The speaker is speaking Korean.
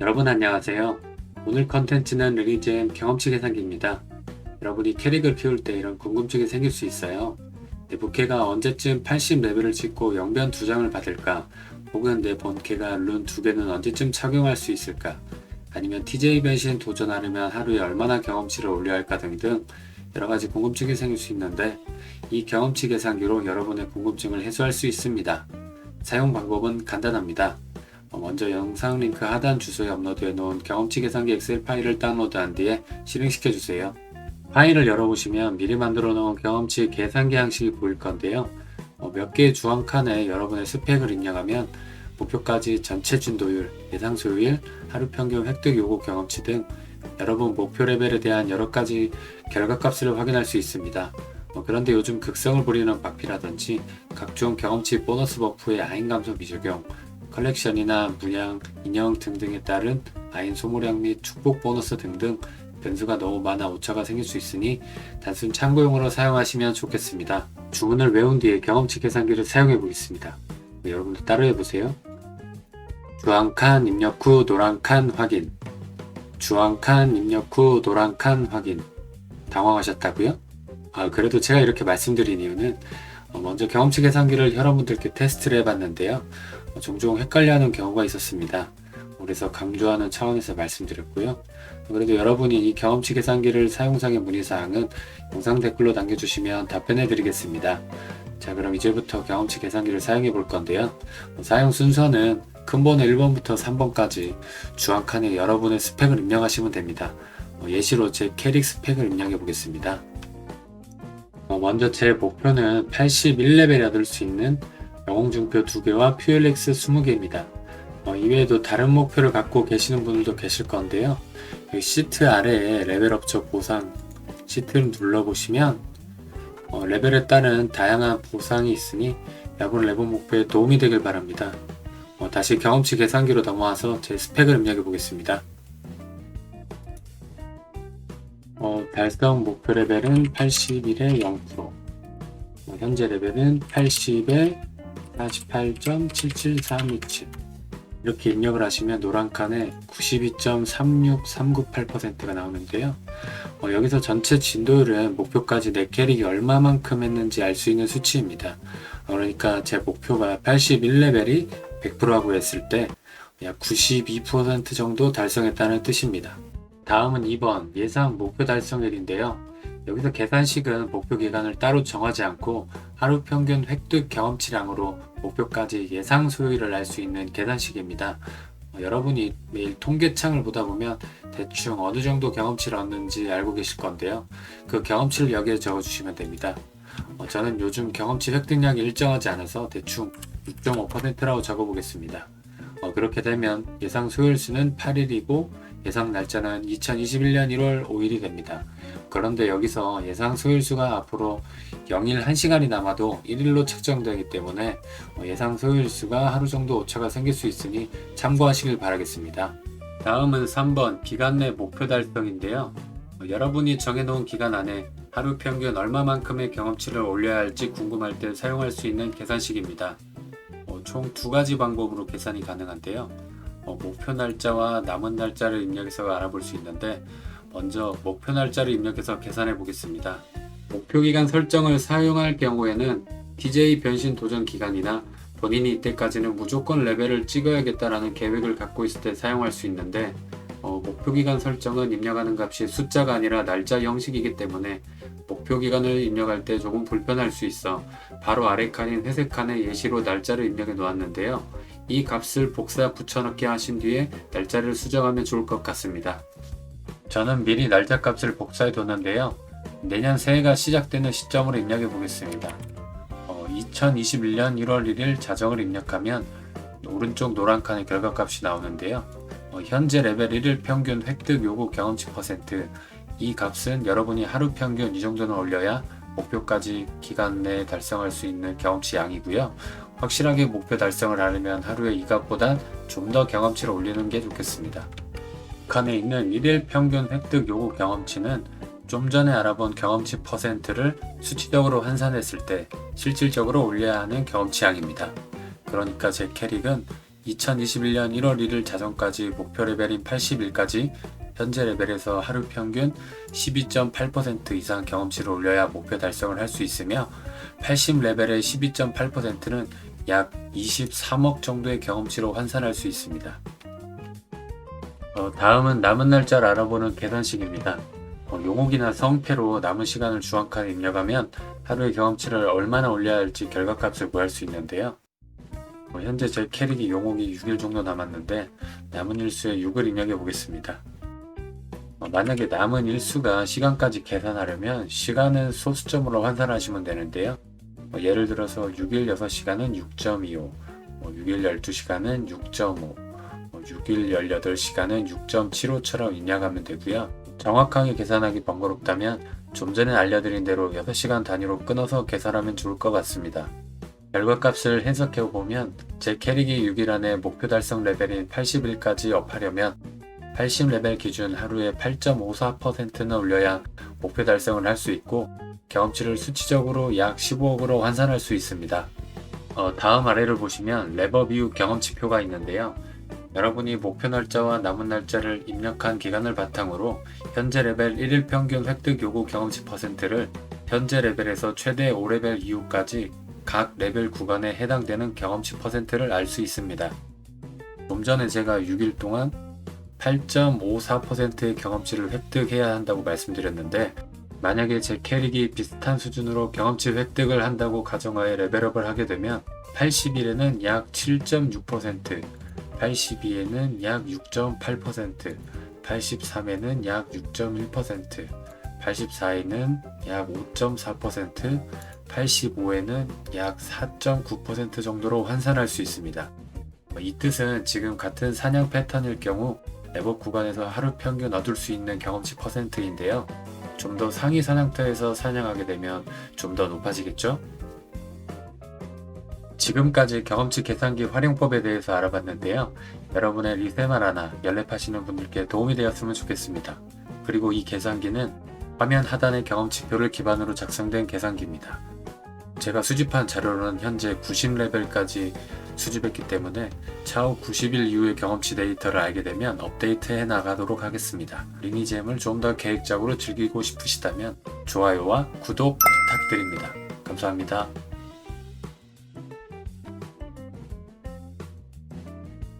여러분 안녕하세요. 오늘 컨텐츠는 리니지엠 경험치 계산기입니다. 여러분이 캐릭을 키울 때 이런 궁금증이 생길 수 있어요. 내 부캐가 언제쯤 80레벨을 찍고 영변 2장을 받을까? 혹은 내 본캐가 룬 2개는 언제쯤 착용할 수 있을까? 아니면 TJ 변신 도전하려면 하루에 얼마나 경험치를 올려야 할까 등등 여러 가지 궁금증이 생길 수 있는데 이 경험치 계산기로 여러분의 궁금증을 해소할 수 있습니다. 사용 방법은 간단합니다. 어, 먼저 영상 링크 하단 주소에 업로드해 놓은 경험치 계산기 엑셀 파일을 다운로드한 뒤에 실행시켜 주세요. 파일을 열어보시면 미리 만들어 놓은 경험치 계산기 양식이 보일 건데요. 어, 몇 개의 주황 칸에 여러분의 스펙을 입력하면 목표까지 전체 진도율, 예상 소요일, 하루 평균 획득 요구 경험치 등 여러분 목표 레벨에 대한 여러 가지 결과 값을 확인할 수 있습니다. 어, 그런데 요즘 극성을 부리는 박피라든지 각종 경험치 보너스 버프의 아인 감소 미적용, 컬렉션이나 문양, 인형 등등에 따른 아인 소모량 및 축복 보너스 등등 변수가 너무 많아 오차가 생길 수 있으니 단순 참고용으로 사용하시면 좋겠습니다. 주문을 외운 뒤에 경험치 계산기를 사용해 보겠습니다. 네, 여러분도 따라해 보세요. 주황 칸 입력 후 노란 칸 확인. 주황 칸 입력 후 노란 칸 확인. 당황하셨다고요? 아, 그래도 제가 이렇게 말씀드린 이유는 어, 먼저 경험치 계산기를 여러분들께 테스트를 해봤는데요. 어, 종종 헷갈려하는 경우가 있었습니다. 그래서 강조하는 차원에서 말씀드렸고요. 그래도 여러분이 이 경험치 계산기를 사용상의 문의사항은 영상 댓글로 남겨주시면 답변해 드리겠습니다. 자 그럼 이제부터 경험치 계산기를 사용해 볼 건데요. 어, 사용 순서는 큰 번호 1번부터 3번까지 주황 칸에 여러분의 스펙을 입력하시면 됩니다. 어, 예시로 제 캐릭 스펙을 입력해 보겠습니다. 어, 먼저 제 목표는 81레벨에 얻을 수 있는 영웅증표 2개와 퓨엘렉스 20개입니다. 어, 이외에도 다른 목표를 갖고 계시는 분들도 계실 건데요. 시트 아래에 레벨업처 보상 시트를 눌러보시면 어, 레벨에 따른 다양한 보상이 있으니 여러분 레벨 목표에 도움이 되길 바랍니다. 어, 다시 경험치 계산기로 넘어와서 제 스펙을 입력해 보겠습니다. 달성 목표 레벨은 81에 0%. 어, 현재 레벨은 80에 48.7732치. 이렇게 입력을 하시면 노란 칸에 92.36398%가 나오는데요. 어, 여기서 전체 진도율은 목표까지 내 캐릭이 얼마만큼 했는지 알 수 있는 수치입니다. 어, 그러니까 제 목표가 81레벨이 100%라고 했을 때 약 92% 정도 달성했다는 뜻입니다. 다음은 2번 예상 목표 달성일인데요. 여기서 계산식은 목표 기간을 따로 정하지 않고 하루 평균 획득 경험치량으로 목표까지 예상 소요일을 알 수 있는 계산식입니다. 어, 여러분이 매일 통계창을 보다 보면 대충 어느 정도 경험치를 얻는지 알고 계실 건데요. 그 경험치를 여기에 적어주시면 됩니다. 어, 저는 요즘 경험치 획득량이 일정하지 않아서 대충 6.5%라고 적어보겠습니다. 어, 그렇게 되면 예상 소요일 수는 8일이고 예상 날짜는 2021년 1월 5일이 됩니다. 그런데 여기서 예상 소요일수가 앞으로 0일 1시간이 남아도 1일로 책정되기 때문에 어, 예상 소요일수가 하루 정도 오차가 생길 수 있으니 참고하시길 바라겠습니다. 다음은 3번 기간 내 목표 달성인데요. 어, 여러분이 정해놓은 기간 안에 하루 평균 얼마만큼의 경험치를 올려야 할지 궁금할 때 사용할 수 있는 계산식입니다. 어, 총두 가지 방법으로 계산이 가능한데요. 어, 목표 날짜와 남은 날짜를 입력해서 알아볼 수 있는데 먼저 목표 날짜를 입력해서 계산해 보겠습니다. 목표 기간 설정을 사용할 경우에는 DJ 변신 도전 기간이나 본인이 이때까지는 무조건 레벨을 찍어야겠다라는 계획을 갖고 있을 때 사용할 수 있는데 어, 목표 기간 설정은 입력하는 값이 숫자가 아니라 날짜 형식이기 때문에 목표 기간을 입력할 때 조금 불편할 수 있어 바로 아래 칸인 회색 칸에 예시로 날짜를 입력해 놓았는데요. 이 값을 복사 붙여넣기 하신 뒤에 날짜를 수정하면 좋을 것 같습니다. 저는 미리 날짜 값을 복사해 뒀는데요. 내년 새해가 시작되는 시점으로 입력해 보겠습니다. 어, 2021년 1월 1일 자정을 입력하면 오른쪽 노란 칸의 결과값이 나오는데요. 어, 현재 레벨 1일 평균 획득 요구 경험치 퍼센트 이 값은 여러분이 하루 평균 이 정도는 올려야 목표까지 기간 내에 달성할 수 있는 경험치 양이고요. 확실하게 목표 달성을 하려면 하루에 이 값보단 좀 더 경험치를 올리는 게 좋겠습니다. 북한에 있는 1일 평균 획득 요구 경험치는 좀 전에 알아본 경험치 퍼센트를 수치적으로 환산했을 때 실질적으로 올려야 하는 경험치 양입니다. 그러니까 제 캐릭은 2021년 1월 1일 자정까지 목표 레벨인 81까지 현재 레벨에서 하루 평균 12.8% 이상 경험치를 올려야 목표 달성을 할 수 있으며 80레벨의 12.8%는 약 23억 정도의 경험치로 환산할 수 있습니다. 어, 다음은 남은 날짜를 알아보는 계산식입니다. 어, 용옥이나 성패로 남은 시간을 주황칸에 입력하면 하루의 경험치를 얼마나 올려야 할지 결과값을 구할 수 있는데요. 어, 현재 제 캐릭이 용옥이 6일 정도 남았는데 남은 일수에 6을 입력해 보겠습니다. 어, 만약에 남은 일수가 시간까지 계산하려면 시간은 소수점으로 환산하시면 되는데요. 어, 예를 들어서 6일 6시간은 6.25, 6일 12시간은 6.5, 6일 18시간은 6.75처럼 입력하면 되고요. 정확하게 계산하기 번거롭다면 좀 전에 알려드린 대로 6시간 단위로 끊어서 계산하면 좋을 것 같습니다. 결과값을 해석해 보면 제 캐릭이 6일 안에 목표 달성 레벨인 81까지 업하려면 80레벨 기준 하루에 8.54%는 올려야 목표 달성을 할 수 있고 경험치를 수치적으로 약 15억으로 환산할 수 있습니다. 어, 다음 아래를 보시면 레버 비우 경험치표가 있는데요. 여러분이 목표 날짜와 남은 날짜를 입력한 기간을 바탕으로 현재 레벨 1일 평균 획득 요구 경험치 퍼센트를 현재 레벨에서 최대 5레벨 이후까지 각 레벨 구간에 해당되는 경험치 퍼센트를 알 수 있습니다. 좀 전에 제가 6일 동안 8.54%의 경험치를 획득해야 한다고 말씀드렸는데 만약에 제 캐릭이 비슷한 수준으로 경험치 획득을 한다고 가정하에 레벨업을 하게 되면 80일에는 약 7.6%, 82에는 약 6.8%, 83에는 약 6.1%, 84에는 약 5.4%, 85에는 약 4.9% 정도로 환산할 수 있습니다. 이 뜻은 지금 같은 사냥 패턴일 경우 레버 구간에서 하루 평균 얻을 수 있는 경험치 퍼센트인데요. 좀 더 상위 사냥터에서 사냥하게 되면 좀 더 높아지겠죠? 지금까지 경험치 계산기 활용법에 대해서 알아봤는데요. 여러분의 리세마라나 연랩하시는 분들께 도움이 되었으면 좋겠습니다. 그리고 이 계산기는 화면 하단의 경험치표를 기반으로 작성된 계산기입니다. 제가 수집한 자료로는 현재 90레벨까지 수집했기 때문에 차후 90일 이후의 경험치 데이터를 알게 되면 업데이트 해 나가도록 하겠습니다. 리니지엠을 좀 더 계획적으로 즐기고 싶으시다면 좋아요와 구독 부탁드립니다. 감사합니다.